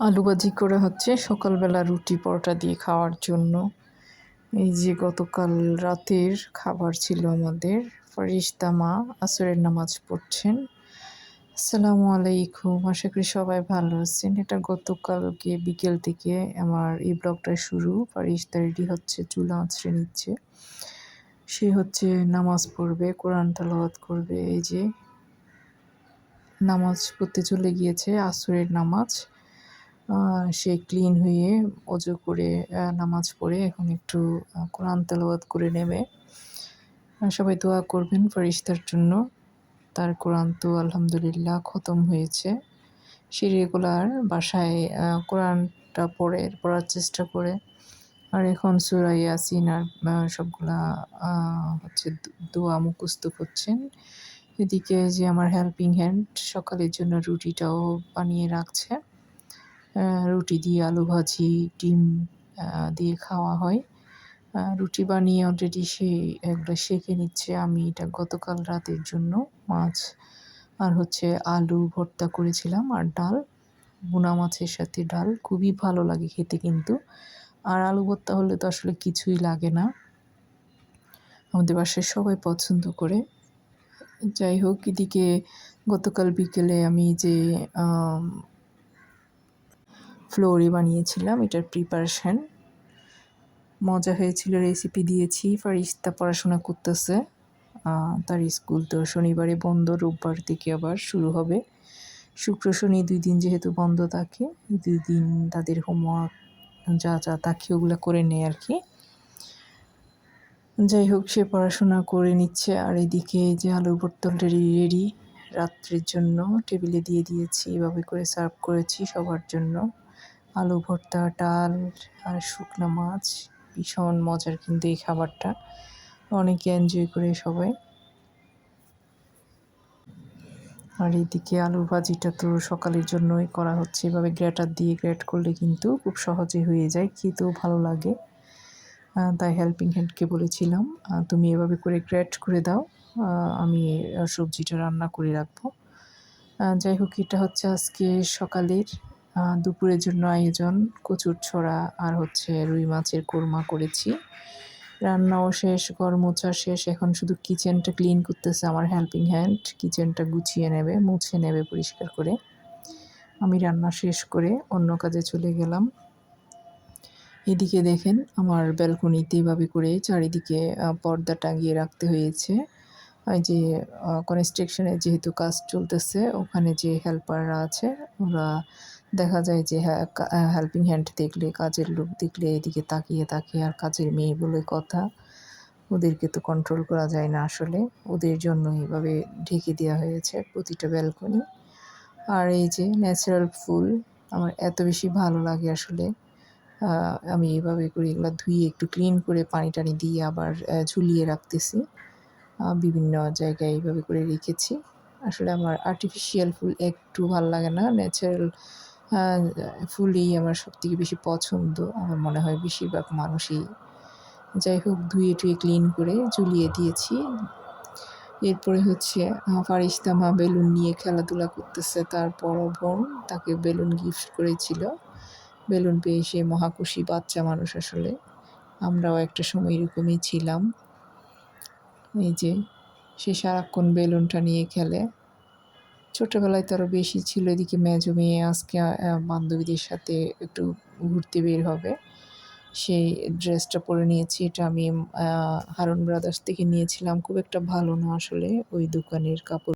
আলু ভাজি করা হচ্ছে সকালবেলা রুটি পরোটা দিয়ে খাওয়ার জন্য। এই যে গতকাল রাতের খাবার ছিল আমাদের, ফরিস্তা মা আসরের নামাজ পড়ছেন। আসসালামু আলাইকুম, আশা করি সবাই ভালো আছেন। এটা গতকালকে বিকেল থেকে আমার এই ব্লগটা শুরু। ফারিস্তা রেডি হচ্ছে, চুলা আঁচড়ে নিচ্ছে। সে হচ্ছে নামাজ পড়বে, কোরআন তালাওয়াত করবে। এই যে নামাজ পড়তে চলে গিয়েছে, আসরের নামাজ। সে ক্লিন হয়ে অজু করে নামাজ পড়ে, এখন একটু কোরআন তেলাওয়াত করে নেবে। সবাই দোয়া করবেন ফরিস্তার জন্য। তার কোরআন তো আলহামদুলিল্লাহ খতম হয়েছে। সে রেগুলার বাসায় কোরআনটা পড়ে, পড়ার চেষ্টা করে। আর এখন সুরাই ইয়াসিন আর সবগুলা হচ্ছে দোয়া মুখস্থ করছেন। এদিকে যে আমার হেল্পিং হ্যান্ড সকালের জন্য রুটিটাও বানিয়ে রাখছে। রুটি দিয়ে আলু ভাজি, ডিম দিয়ে খাওয়া হয়। রুটি বানিয়ে অলরেডি সে একটা শেখে নিচ্ছে আমি এটা গতকাল রাতের জন্য মাছ আর হচ্ছে আলু ভর্তা করেছিলাম আর ডাল বোনা মাছের সাথে ডাল। খুবই ভালো লাগে খেতে কিন্তু। আর আলু ভর্তা হলে তো আসলে কিছুই লাগে না। আমাদের বাসায় সবাই পছন্দ করে। যাই হোক, এদিকে গতকাল বিকেলে আমি যে ফ্লোরি বানিয়েছিলাম, এটার প্রিপারেশান মজা হয়েছিল রেসিপি দিয়েছি, ফারিস্তা পড়াশোনা করতেছে। তার স্কুল তো শনিবারে বন্ধ, রোববার থেকে আবার শুরু হবে। শুক্র, শনি দুই দিন যেহেতু বন্ধ থাকে, দুই দিন তাদের হোমওয়ার্ক যা যা থাকে ওগুলো করে নেয় আর কি। যাই হোক, সে পড়াশোনা করে নিচ্ছে, আর এদিকে যে আলু বোতল রেডি রেডি রাত্রের জন্য টেবিলে দিয়ে দিয়েছি, এভাবে করে সার্ভ করেছি সবার জন্য। আলু ভর্তা, ডাল আর শুকনো মাছ। ভীষণ মজার কিন্তু এই খাবারটা। অনেকে এনজয় করে সবাই। আর এইদিকে আলু ভাজিটা তো সকালের জন্যই করা হচ্ছে। এভাবে গ্রেটার দিয়ে গ্রেট করলে কিন্তু খুব সহজে হয়ে যায়, খেতেও ভালো লাগে। তাই হেল্পিং হ্যান্ডকে বলেছিলাম তুমি এভাবে করে গ্রেট করে দাও। আমি সবজিটা রান্না করে রাখব। যাই হোক, এটা হচ্ছে আজকে সকালের দুপুরের জন্য আয়োজন, কচুর ছড়া আর হচ্ছে রুই মাছের কোরমা করেছি। রান্নাও শেষ ঘর মোছা শেষ। এখন শুধু কিচেনটা ক্লিন করতেছে আমার হেল্পিং হ্যান্ড কিচেনটা গুছিয়ে নেবে, মুছে নেবে পরিষ্কার করে। আমি রান্না শেষ করে অন্য কাজে চলে গেলাম। এদিকে দেখেন আমার ব্যালকনিতে এভাবে করে চারিদিকে পর্দা টাঙিয়ে রাখতে হয়েছে। ওই যে কনস্ট্রাকশনের যেহেতু কাজ চলতেছে, ওখানে যে হেল্পাররা আছে, ওরা দেখা যায় যে হ্যাঁ হেল্পিং হ্যান্ড দেখলে, কাজের লোক দেখলে এদিকে তাকিয়ে তাকিয়ে আর কাজের মেয়ে বলে কথা, ওদেরকে তো কন্ট্রোল করা যায় না আসলে। ওদের জন্য এভাবে ঢেকে দেওয়া হয়েছে প্রতিটা ব্যালকনি আর এই যে ন্যাচারাল ফুল, আমার এত বেশি ভালো লাগে আসলে। আমি এভাবে করে এগুলো ধুয়ে একটু ক্লিন করে পানি টানি দিয়ে আবার ঝুলিয়ে রাখতেছি। বিভিন্ন জায়গায় এইভাবে করে রেখেছি। আসলে আমার আর্টিফিশিয়াল ফুল একটু ভালো লাগে না ন্যাচারাল ফুলই আমার সবথেকে বেশি পছন্দ। আমার মনে হয় বেশিরভাগ মানুষই যাই হোক ধুয়ে টুয়ে ক্লিন করে ঝুলিয়ে দিয়েছি। এরপরে হচ্ছে ফারিস্তামা বেলুন নিয়ে খেলাধুলা করতেছে, তার বড় বোন তাকে বেলুন গিফট করেছিল। বেলুন পেয়ে সে মহাকুশি বাচ্চা মানুষ আসলে। আমরাও একটা সময় এরকমই ছিলাম। এই যে, সে সারাক্ষণ বেলুনটা নিয়ে খেলে। ছোটোবেলায় তো বেশি ছিল এদিকে মেজো মেয়ে, আজকে বান্ধবীদের সাথে একটু ঘুরতে বের হবে। সেই ড্রেসটা পরে নিয়েছি, এটা আমি হারুন ব্রাদার্স থেকে নিয়েছিলাম। খুব একটা ভালো না আসলে ওই দোকানের কাপড়।